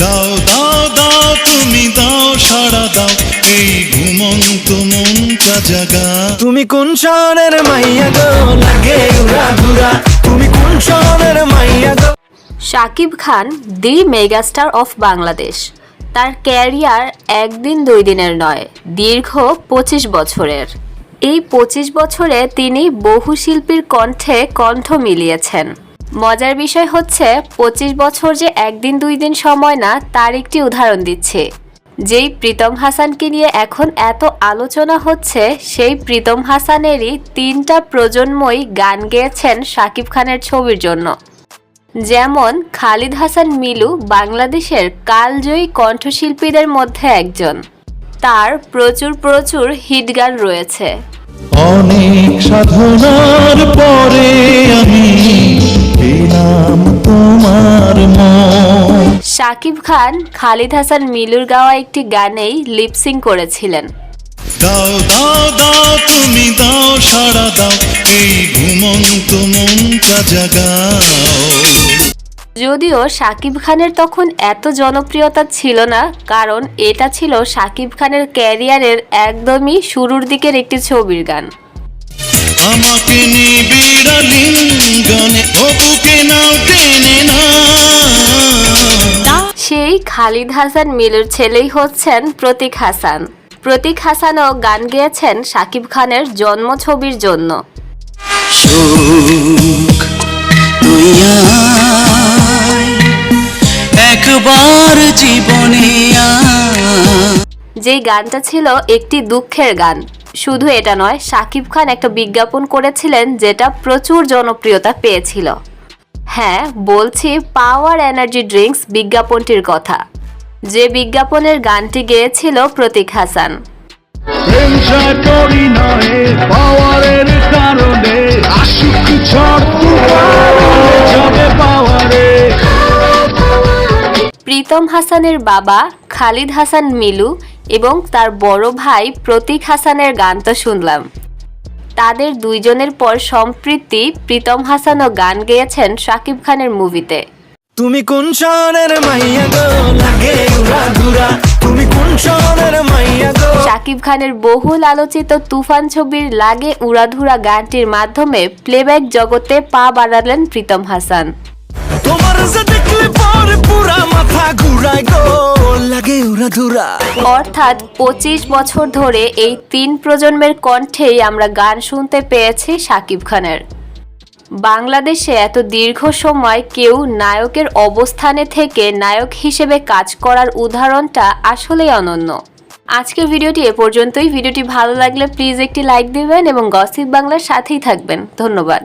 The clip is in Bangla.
দাও দাও দাও তুমি দাও সাড়া দাও। এই ঘুমন্ত মনটা জাগা তুমি কোন শহরের মাইয়া গো? লাগে উড়া ঘুরা তুমি কোন শহরের মাইয়া গো? Shakib Khan the megastar of Bangladesh. তার ক্যারিয়ার একদিন দুই দিনের নয় দীর্ঘ পঁচিশ বছরের। এই পঁচিশ বছরে তিনি বহু শিল্পীর কণ্ঠে কণ্ঠ মিলিয়েছেন। মজার বিষয় হচ্ছে, পঁচিশ বছর যে একদিন দুই দিন সময় না, তার একটি উদাহরণ দিচ্ছে। যেই প্রীতম হাসানকে নিয়ে এখন এত আলোচনা হচ্ছে, সেই প্রীতম হাসানেরই তিনটা প্রজন্মই গান গেয়েছেন শাকিব খানের ছবির জন্য। যেমন, খালিদ হাসান মিলু বাংলাদেশের কালজয়ী কণ্ঠশিল্পীদের মধ্যে একজন। তার প্রচুর প্রচুর হিট গান রয়েছে। অনেক সাধনার পরে শাকিব খান খালিদ হাসান মিলুর গাওয়া একটি গানেই লিপসিং করেছিলেন। দাও দাও দাও তুমি দাও সাড়া দাও এই ঘুমন্ত মনটা জাগাও। যদিও শাকিব খানের তখন এত জনপ্রিয়তা ছিল না কারণ এটা ছিল শাকিব খানের ক্যারিয়ারের একদমই শুরুর দিকের একটি ছবির গান। আমাকে নিবিড় লিঙ্গনে অপুকে নাও টেনে না সেই খালিদ হাসান মিলুর ছেলেই হচ্ছেন প্রতীক হাসান। প্রতীক হাসানও গান গেয়েছেন শাকিব খানের জন্ম ছবির জন্য। একবার জীবনে। যেই গানটা ছিল একটি দুঃখের গান। শুধু এটা নয় শাকিব খান একটা বিজ্ঞাপন করেছিলেন যেটা প্রচুর জনপ্রিয়তা পেয়েছিল। হ্যাঁ বলছি পাওয়ার এনার্জি ড্রিঙ্কস বিজ্ঞাপনটির কথা। যে বিজ্ঞাপনের গানটি গেয়েছিল প্রতীক হাসান। পাওয়ারের কারণে। আশুক প্রীতম হাসানের বাবা খালিদ হাসান মিলু এবং তার বড় ভাই প্রতীক হাসানের গান তো শুনলাম। তাদের দুইজনের পর সম্প্রীতি প্রীতম হাসানও গান গেয়েছেন শাকিব খানের মুভিতে। তুমি কোন শহরের মাইয়া গো? লাগে উড়া তুমি কোন শহরের মাইয়া গো? শাকিব খানের বহুল আলোচিত তুফান ছবির লাগে উড়াধুরা গানটির মাধ্যমে প্লেব্যাক জগতে পা বাড়ালেন প্রীতম হাসান। তোমার দেখলে পরে পুরা মাথা ঘুরায় গো, লাগে ধুরা। অর্থাৎ পঁচিশ বছর ধরে এই তিন প্রজন্মের কণ্ঠেই আমরা গান শুনতে পেয়েছি শাকিব খানের। বাংলাদেশে এত দীর্ঘ সময় কেউ নায়কের অবস্থানে থেকে নায়ক হিসেবে কাজ করার উদাহরণটা আসলেই অনন্য। আজকের ভিডিওটি এ পর্যন্তই। ভিডিওটি ভালো লাগলে প্লিজ একটি লাইক দিবেন এবং গসিপ বাংলার সাথেই থাকবেন। ধন্যবাদ।